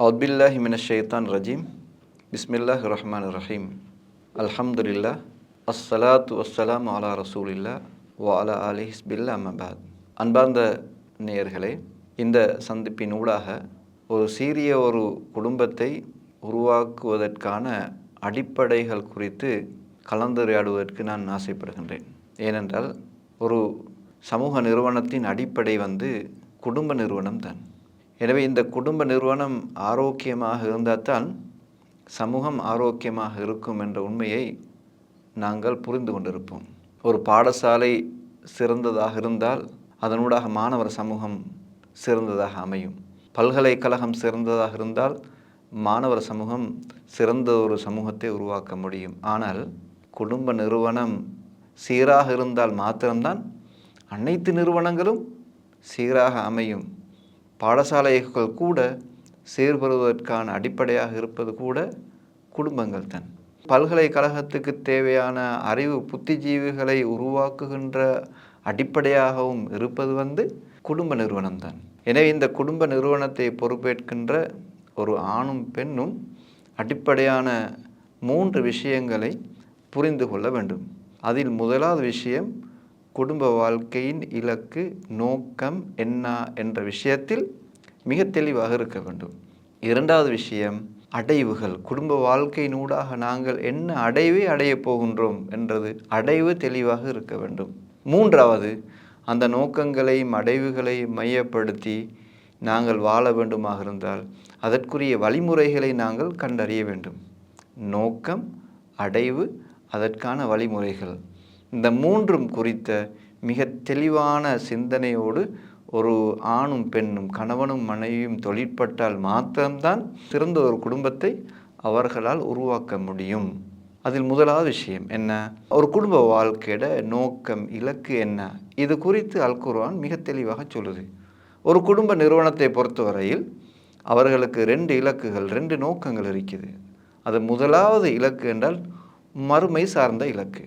அவுத்பில்லாஹி மின ஷைத்தான் ரஜீம் பிஸ்மில்லாஹ் ரஹ்மான் ரஹீம் அல்ஹம்துலில்லா அஸ்ஸலாத்து வஸ்ஸலாம் அலா ரசூலில்லா வ அலா அலி ஹிஸ்பில்லா அமபாத் அன்பார்ந்த நேயர்களே இந்த சந்திப்பின் ஊடாக ஒரு சீரிய ஒரு குடும்பத்தை உருவாக்குவதற்கான அடிப்படைகள் குறித்து கலந்துரையாடுவதற்கு நான் ஆசைப்படுகின்றேன். ஏனென்றால் ஒரு சமூக நிறுவனத்தின் அடிப்படை வந்து குடும்ப நிறுவனம் தான். எனவே இந்த குடும்ப நிறுவனம் ஆரோக்கியமாக இருந்தால் தான் சமூகம் ஆரோக்கியமாக இருக்கும் என்ற உண்மையை நாங்கள் புரிந்து கொண்டிருப்போம். ஒரு பாடசாலை சிறந்ததாக இருந்தால் அதனூடாக மாணவர் சமூகம் சிறந்ததாக அமையும். பல்கலைக்கழகம் சிறந்ததாக இருந்தால் மாணவர் சமூகம் சிறந்த ஒரு சமூகத்தை உருவாக்க முடியும். ஆனால் குடும்ப நிறுவனம் சீராக இருந்தால் மாத்திரம்தான் அனைத்து நிறுவனங்களும் சீராக அமையும். பாடசாலைகள் கூட சீர்பெறுவதற்கான அடிப்படையாக இருப்பது கூட குடும்பங்கள் தான். பல்கலைக்கழகத்துக்கு தேவையான அறிவு புத்திஜீவிகளை உருவாக்குகின்ற அடிப்படையாகவும் இருப்பது வந்து குடும்ப நிறுவனம் தான். எனவே இந்த குடும்ப நிறுவனத்தை பொறுப்பேற்கின்ற ஒரு ஆணும் பெண்ணும் அடிப்படையான மூன்று விஷயங்களை புரிந்து கொள்ள வேண்டும். அதில் முதலாவது விஷயம் குடும்ப வாழ்க்கையின் இலக்கு நோக்கம் என்ன என்ற விஷயத்தில் மிக தெளிவாக இருக்க வேண்டும். இரண்டாவது விஷயம் அடைவுகள். குடும்ப வாழ்க்கையினூடாக நாங்கள் என்ன அடைவை அடையப் போகின்றோம் என்றது அடைவு தெளிவாக இருக்க வேண்டும். மூன்றாவது அந்த நோக்கங்களையும் அடைவுகளையும் மையப்படுத்தி நாங்கள் வாழ வேண்டுமாக இருந்தால் அதற்குரிய வழிமுறைகளை நாங்கள் கண்டறிய வேண்டும். நோக்கம் அடைவு அதற்கான வழிமுறைகள். இந்த மூன்றும் குறித்த மிக தெளிவான சிந்தனையோடு ஒரு ஆணும் பெண்ணும் கணவனும் மனைவியும் தொழிற்பட்டால் மாத்திரம்தான் சிறந்த ஒரு குடும்பத்தை அவர்களால் உருவாக்க முடியும். அதில் முதலாவது விஷயம் என்ன? ஒரு குடும்ப வாழ்க்கையோட நோக்கம் இலக்கு என்ன? இது குறித்து அல்குர்வான் மிக தெளிவாக சொல்லுது. ஒரு குடும்ப நிறுவனத்தை பொறுத்தவரையில் அவர்களுக்கு ரெண்டு இலக்குகள் ரெண்டு நோக்கங்கள் இருக்குது. அது முதலாவது இலக்கு என்றால் மறுமை சார்ந்த இலக்கு.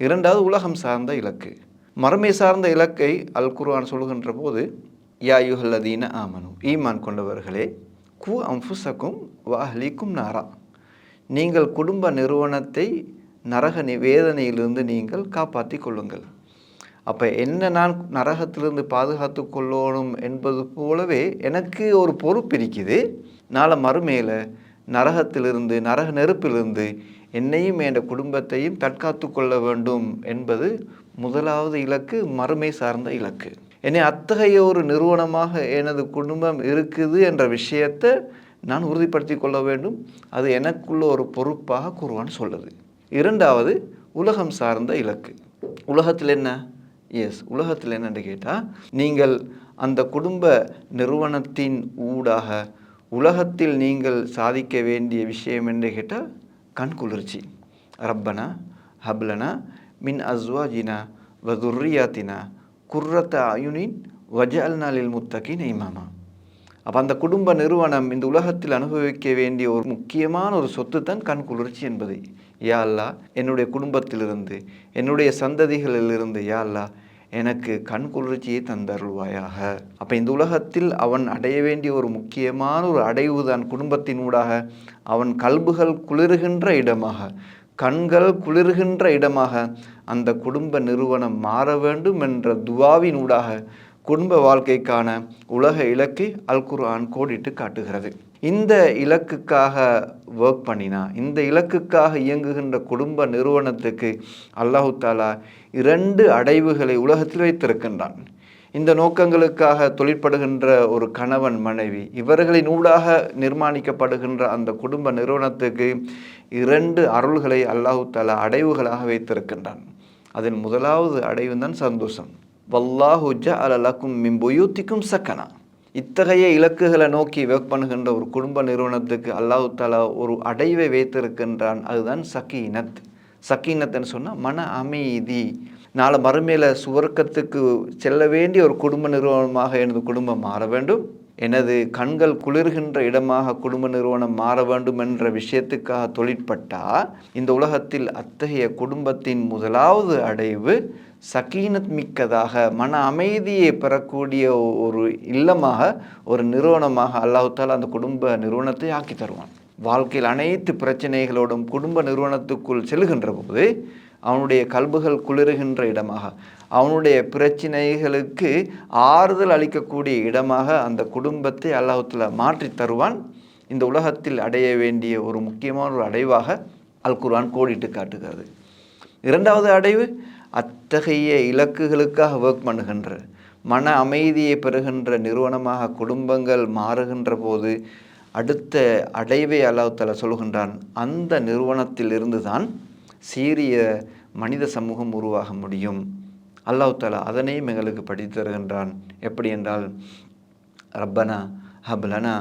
இரண்டாவது உலகம் சார்ந்த இலக்கு. மறுமை சார்ந்த இலக்கை அல் குர்ஆன் சொல்கின்ற போது யா யுஹல்லதீன ஆமனு ஈமான் கொண்டவர்களே கு அம்புசக்கும் வாஹ்லிக்கும் நாரா. நீங்கள் குடும்ப நிறுவனத்தை நரக வேதனையிலிருந்து நீங்கள் காப்பாற்றி கொள்ளுங்கள். அப்போ என்ன நான் நரகத்திலிருந்து பாதுகாத்து கொள்ளணும் என்பது போலவே எனக்கு ஒரு பொறுப்பு இருக்குது. நாளை மறுமையில் நரகத்திலிருந்து நரக நெருப்பிலிருந்து என்னையும் என் குடும்பத்தையும் தற்காத்து கொள்ள வேண்டும் என்பது முதலாவது இலக்கு மறுமை சார்ந்த இலக்கு. என்னை அத்தகைய ஒரு நிறுவனமாக எனது குடும்பம் இருக்குது என்ற விஷயத்தை நான் உறுதிப்படுத்தி கொள்ள வேண்டும். அது எனக்குள்ள ஒரு பொறுப்பாக கூறுவான்னு சொல்லுது. இரண்டாவது உலகம் சார்ந்த இலக்கு. உலகத்தில் என்ன? எஸ் உலகத்தில் என்னென்று கேட்டால் நீங்கள் அந்த குடும்ப நிறுவனத்தின் ஊடாக உலகத்தில் நீங்கள் சாதிக்க வேண்டிய விஷயம் என்று கேட்டால் கண் குளிர்ச்சி. ரப்பனா ஹப்லனா மின் அஸ்வாஜினா வதுர்ரியாத்தினா குர்ரத்த அயுனின் வஜல்நாளில் முத்தகின் இமாமா. அப்போ அந்த குடும்ப நிறுவனம் இந்த உலகத்தில் அனுபவிக்க வேண்டிய ஒரு முக்கியமான ஒரு சொத்து தான் கண் குளிர்ச்சி என்பது. யா அல்லா என்னுடைய குடும்பத்திலிருந்து என்னுடைய சந்ததிகளிலிருந்து யா அல்லா எனக்கு கண் குளிர்ச்சியை தந்தருள்வாயாக. அப்போ இந்த உலகத்தில் அவன் அடைய வேண்டிய ஒரு முக்கியமான ஒரு அடைவு தான் குடும்பத்தினூடாக அவன் கல்புகள் குளிர்கின்ற இடமாக கண்கள் குளிர்கின்ற இடமாக அந்த குடும்ப நிறுவனம் மாற வேண்டும் என்ற துவாவினூடாக குடும்ப வாழ்க்கைக்கான உலக இலக்கை அல்குர்ஆன் கோடிட்டு காட்டுகிறது. இந்த இலக்குக்காக ஒர்க் பண்ணினா இந்த இலக்குக்காக இயங்குகின்ற குடும்ப நிறுவனத்துக்கு அல்லாஹு தாலா இரண்டு அடைவுகளை உலகத்தில் வைத்திருக்கின்றான். இந்த நோக்கங்களுக்காக தொழிற்படுகின்ற ஒரு கணவன் மனைவி இவர்களின் ஊடாக நிர்மாணிக்கப்படுகின்ற அந்த குடும்ப நிறுவனத்துக்கு இரண்டு அருள்களை அல்லாஹு தாலா அடைவுகளாக வைத்திருக்கின்றான். அதில் முதலாவது அடைவு தான் சந்தோஷம். வல்லாஹு ஜஅலலக்கும் மின் புயூத்திக்கும் சக்கனா. இத்தகைய இலக்குகளை நோக்கி ஒர்க் பண்ணுகின்ற ஒரு குடும்ப நிறுவனத்துக்கு அல்லாஹு தாலா ஒரு அடைவை வைத்திருக்கின்றான். அதுதான் சக்கீனத். சக்கீனத்துன்னு சொன்னால் மன அமைதி. நாளை மறுமையில் சுவர்க்கத்துக்கு செல்ல வேண்டிய ஒரு குடும்ப நிறுவனமாக எனது குடும்பம் மாற வேண்டும். எனது கண்கள் குளிர்கின்ற இடமாக குடும்ப நிறுவனம் மாற வேண்டும் என்ற விஷயத்துக்காக தொழிற்பட்டா இந்த உலகத்தில் அத்தகைய குடும்பத்தின் முதலாவது அடைவு சகீனத் மிக்கதாக மன அமைதியை பெறக்கூடிய ஒரு இல்லமாக ஒரு நிறுவனமாக அல்லாஹால் அந்த குடும்ப நிறுவனத்தை ஆக்கி தருவான் வாழ்க்கையில் அனைத்து பிரச்சனைகளோடும் குடும்ப நிறுவனத்துக்குள் செல்கின்ற போது அவனுடைய கல்புகள் குளிர்கின்ற இடமாக அவனுடைய பிரச்சனைகளுக்கு ஆறுதல் அளிக்கக்கூடிய இடமாக அந்த குடும்பத்தை அல்லாஹத்தில் மாற்றி தருவான். இந்த உலகத்தில் அடைய வேண்டிய ஒரு முக்கியமான ஒரு அடைவாக அல் குர்ஆன் கோடிட்டு காட்டுகிறது. இரண்டாவது அடைவு அத்தகைய இலக்குகளுக்காக ஒர்க் பண்ணுகின்ற மன அமைதியை பெறுகின்ற நிறுவனமாக குடும்பங்கள் மாறுகின்ற போது அடுத்த அடைவை அல்லாஹால சொல்கின்றான் அந்த நிறுவனத்தில் இருந்து தான் சீரிய மனித சமூகம் உருவாக முடியும். அல்லாஹ் தாலா அதனையும் எங்களுக்கு படித்து தருகின்றான். எப்படி என்றால் ரப்பனா ஹப்லனா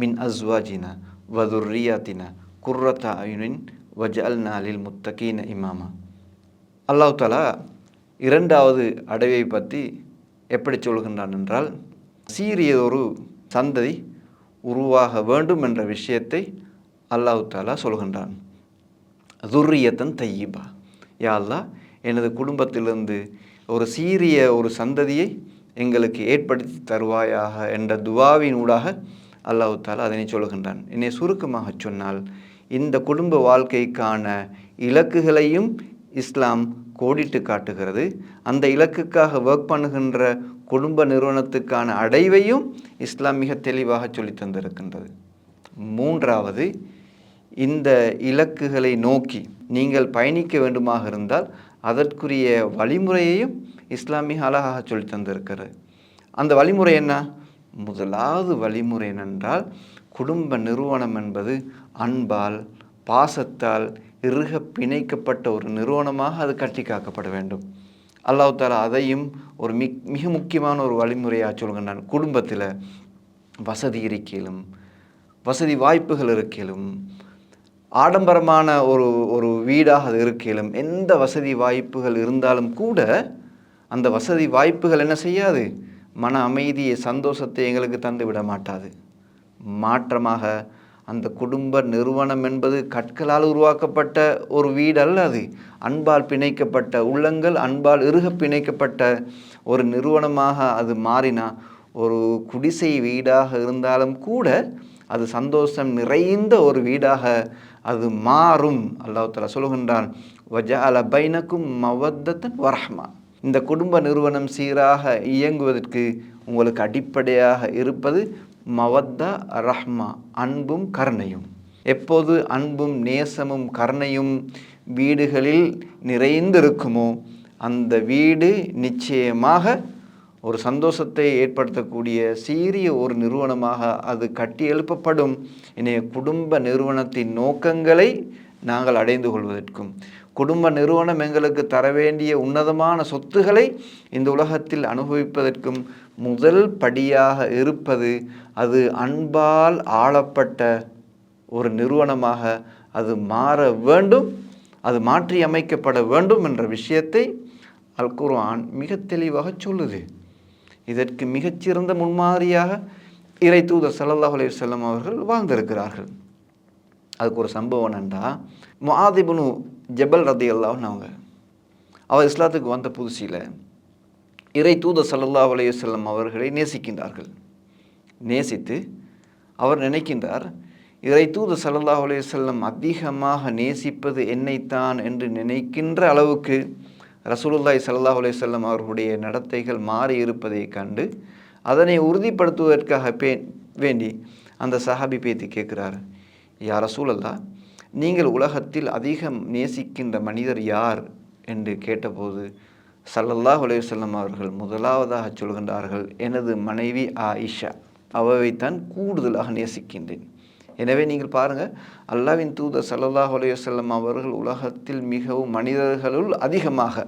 மின் அஸ்வாஜின வதுர்ரியாத்தின குர்ரத்தா அயுனின் வஜல் நாலில் முத்தகீன இமாமா. அல்லாஹ் தாலா இரண்டாவது அடைவை பற்றி எப்படி சொல்கின்றான் என்றால் சீரியதொரு சந்ததி உருவாக வேண்டும் என்ற விஷயத்தை அல்லாஹ் தாலா சொல்கின்றான். துர்ரியத்தன் தையிபா. யா அல்லா எனது குடும்பத்திலிருந்து ஒரு சீரிய ஒரு சந்ததியை எங்களுக்கு ஏற்படுத்தி தருவாயாக என்ற துவாவின் ஊடாக அல்லாஹு தாலா அதனை சொல்கின்றான் என்னை சுருக்கமாக சொன்னால் இந்த குடும்ப வாழ்க்கைக்கான இலக்குகளையும் இஸ்லாம் கோடிட்டு காட்டுகிறது. அந்த இலக்குக்காக ஒர்க் பண்ணுகின்ற குடும்ப நிறுவனத்துக்கான அடைவையும் இஸ்லாம் மிக தெளிவாக சொல்லி தந்திருக்கின்றது. மூன்றாவது இந்த இலக்குகளை நோக்கி நீங்கள் பயணிக்க வேண்டுமாக இருந்தால் அதற்குரிய வழிமுறையையும் இஸ்லாமிய அழகாக சொல்லி தந்திருக்கிறது. அந்த வழிமுறை என்ன? முதலாவது வழிமுறை என்னென்றால் குடும்ப நிறுவனம் என்பது அன்பால் பாசத்தால் இறுக பிணைக்கப்பட்ட ஒரு நிறுவனமாக அது கட்டி காக்கப்பட வேண்டும். அல்லாஹ் தாலா அதையும் ஒரு மிக் மிக முக்கியமான ஒரு வழிமுறையாக சொல்கின்றான். குடும்பத்தில் வசதி இருக்கையிலும் வசதி வாய்ப்புகள் இருக்கையிலும் ஆடம்பரமான ஒரு ஒரு வீடாக அது இருக்கையிலும் எந்த வசதி வாய்ப்புகள் இருந்தாலும் கூட அந்த வசதி வாய்ப்புகள் என்ன செய்யாது? மன அமைதியை சந்தோஷத்தை எங்களுக்கு தந்து விட மாட்டாது. மாற்றமாக அந்த குடும்ப நிறுவனம் என்பது கற்களால் உருவாக்கப்பட்ட ஒரு வீடு அல்ல அது. அன்பால் பிணைக்கப்பட்ட உள்ளங்கள் அன்பால் இறுக பிணைக்கப்பட்ட ஒரு நிறுவனமாக அது மாறினா ஒரு குடிசை வீடாக இருந்தாலும் கூட அது சந்தோஷம் நிறைந்த ஒரு வீடாக அது மாறும். அல்லாஹால தஆலா சொல்கின்றான் வஜஅல பைனக்கும் மவத்தத்தன் வரஹ்மா. இந்த குடும்ப நிறுவனம் சீராக இயங்குவதற்கு உங்களுக்கு அடிப்படையாக இருப்பது மவத்தா ரஹ்மா அன்பும் கருணையும். எப்போது அன்பும் நேசமும் கருணையும் வீடுகளில் நிறைந்திருக்குமோ அந்த வீடு நிச்சயமாக ஒரு சந்தோஷத்தை ஏற்படுத்தக்கூடிய சீரிய ஒரு நிறுவனமாக அது கட்டி எழுப்பப்படும். இன்றைய குடும்ப நிறுவனத்தின் நோக்கங்களை நாங்கள் அடைந்து கொள்வதற்கும் குடும்ப நிறுவனம் எங்களுக்கு தர வேண்டிய உன்னதமான சொத்துக்களை இந்த உலகத்தில் அனுபவிப்பதற்கும் முதல் படியாக இருப்பது அது அன்பால் ஆளப்பட்ட ஒரு நிறுவனமாக அது மாற வேண்டும் அது மாற்றி அமைக்கப்பட வேண்டும் என்ற விஷயத்தை அல்குர்ஆன் மிக தெளிவாக சொல்லுது. இதற்கு மிகச்சிறந்த முன்மாதிரியாக இறை தூதர் ஸல்லல்லாஹு அலி செல்லம் அவர்கள் வாழ்ந்திருக்கிறார்கள். அதுக்கு ஒரு சம்பவம் என்னண்டா மாதிபுனு ஜபல் ரதி அல்லாஹ்னு அவங்க அவர் இஸ்லாத்துக்கு வந்த புதுசில் இறை தூதர் ஸல்லல்லாஹு அலைய செல்லம் அவர்களை நேசிக்கின்றார்கள். நேசித்து அவர் நினைக்கின்றார் இறை தூதர் ஸல்லல்லாஹு அலைய செல்லம் அதிகமாக நேசிப்பது என்னைத்தான் என்று நினைக்கின்ற அளவுக்கு ரசூலுல்லாய் சல்லாஹ் அலையம் அவர்களுடைய நடத்தைகள் மாறி இருப்பதை கண்டு அதனை உறுதிப்படுத்துவதற்காக பே வேண்டி அந்த சஹாபி பேத்தி கேட்குறாரு யா ரசூலல்லா நீங்கள் உலகத்தில் அதிகம் நேசிக்கின்ற மனிதர் யார்? என்று கேட்டபோது சல்லல்லாஹ் அலைஹி அவர்கள் முதலாவதாக சொல்கின்றார்கள் எனது மனைவி ஆயிஷா அவவைத்தான் கூடுதலாக நேசிக்கின்றேன். எனவே நீங்கள் பாருங்கள் அல்லாவின் தூதர் ஸல்லல்லாஹு அலைஹி அவர்கள் உலகத்தில் மிகவும் மனிதர்களுள் அதிகமாக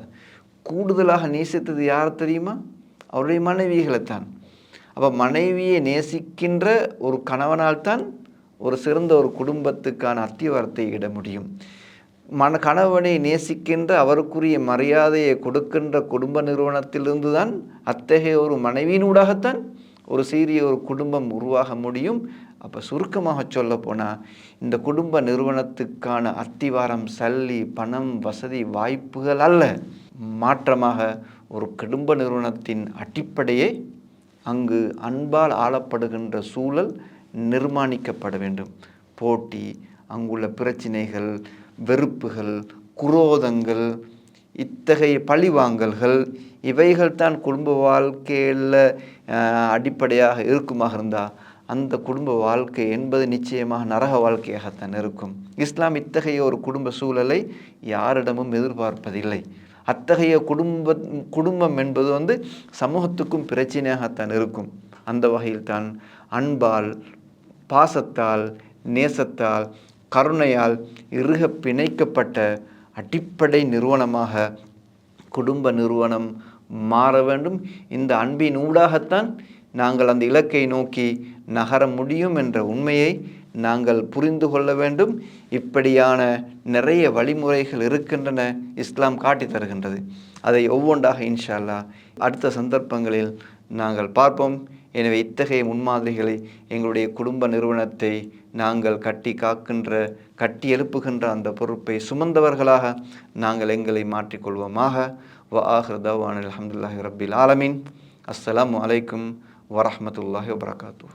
கூடுதலாக நேசித்தது யார் தெரியுமா? அவருடைய மனைவிகளைத்தான். அப்போ மனைவியை நேசிக்கின்ற ஒரு கணவனால் தான் ஒரு சிறந்த ஒரு குடும்பத்துக்கான அத்திவாரத்தை இட முடியும். மன கணவனை நேசிக்கின்ற அவருக்குரிய மரியாதையை கொடுக்கின்ற குடும்ப நிறுவனத்திலிருந்து தான் அத்தகைய ஒரு மனைவியினூடாகத்தான் ஒரு சீரிய ஒரு குடும்பம் உருவாக முடியும். அப்போ சுருக்கமாக சொல்ல போனால் இந்த குடும்ப நிறுவனத்துக்கான அத்திவாரம் சல்லி பணம் வசதி வாய்ப்புகள் அல்ல. மாற்றமாக ஒரு குடும்ப நிறுவனத்தின் அடிப்படையே அங்கு அன்பால் ஆளப்படுகின்ற சூழல் நிர்மாணிக்கப்பட வேண்டும். போட்டி அங்குள்ள பிரச்சினைகள் வெறுப்புகள் குரோதங்கள் இத்தகைய பழிவாங்கல்கள் இவைகள் தான் குடும்ப வாழ்க்கையில் அடிப்படையாக இருக்குமாக இருந்தால் அந்த குடும்ப வாழ்க்கை என்பது நிச்சயமாக நரக வாழ்க்கையாகத்தான் இருக்கும். இஸ்லாம் இத்தகைய ஒரு குடும்ப சூழலை யாரிடமும் எதிர்பார்ப்பதில்லை. அத்தகைய குடும்ப குடும்பம் என்பது வந்து சமூகத்துக்கும் பிரச்சனையாகத்தான் இருக்கும். அந்த வகையில் தான் அன்பால் பாசத்தால் நேசத்தால் கருணையால் இறுக பிணைக்கப்பட்ட அடிப்படை நிறுவனமாக குடும்ப நிறுவனம் மாற வேண்டும். இந்த அன்பின் ஊடாகத்தான் நாங்கள் அந்த இலக்கை நோக்கி நகர முடியும் என்ற உண்மையை நாங்கள் புரிந்து கொள்ள வேண்டும். இப்படியான நிறைய வழிமுறைகள் இருக்கின்றன இஸ்லாம் காட்டி தருகின்றது. அதை ஒவ்வொன்றாக இன்ஷா அல்லாஹ் அடுத்த சந்தர்ப்பங்களில் நாங்கள் பார்ப்போம். எனவே இத்தகைய முன்மாதிரிகளை எங்களுடைய குடும்ப நிறுவனத்தை நாங்கள் கட்டி காக்கின்ற கட்டி எழுப்புகின்ற அந்த பொறுப்பை சுமந்தவர்களாக நாங்கள் எங்களை மாற்றிக்கொள்வோமாக. வ ஆஹிர் அலமதுல்லாஹி ரபில் ஆலமீன். அஸ்ஸலாமு ورحمة الله وبركاته.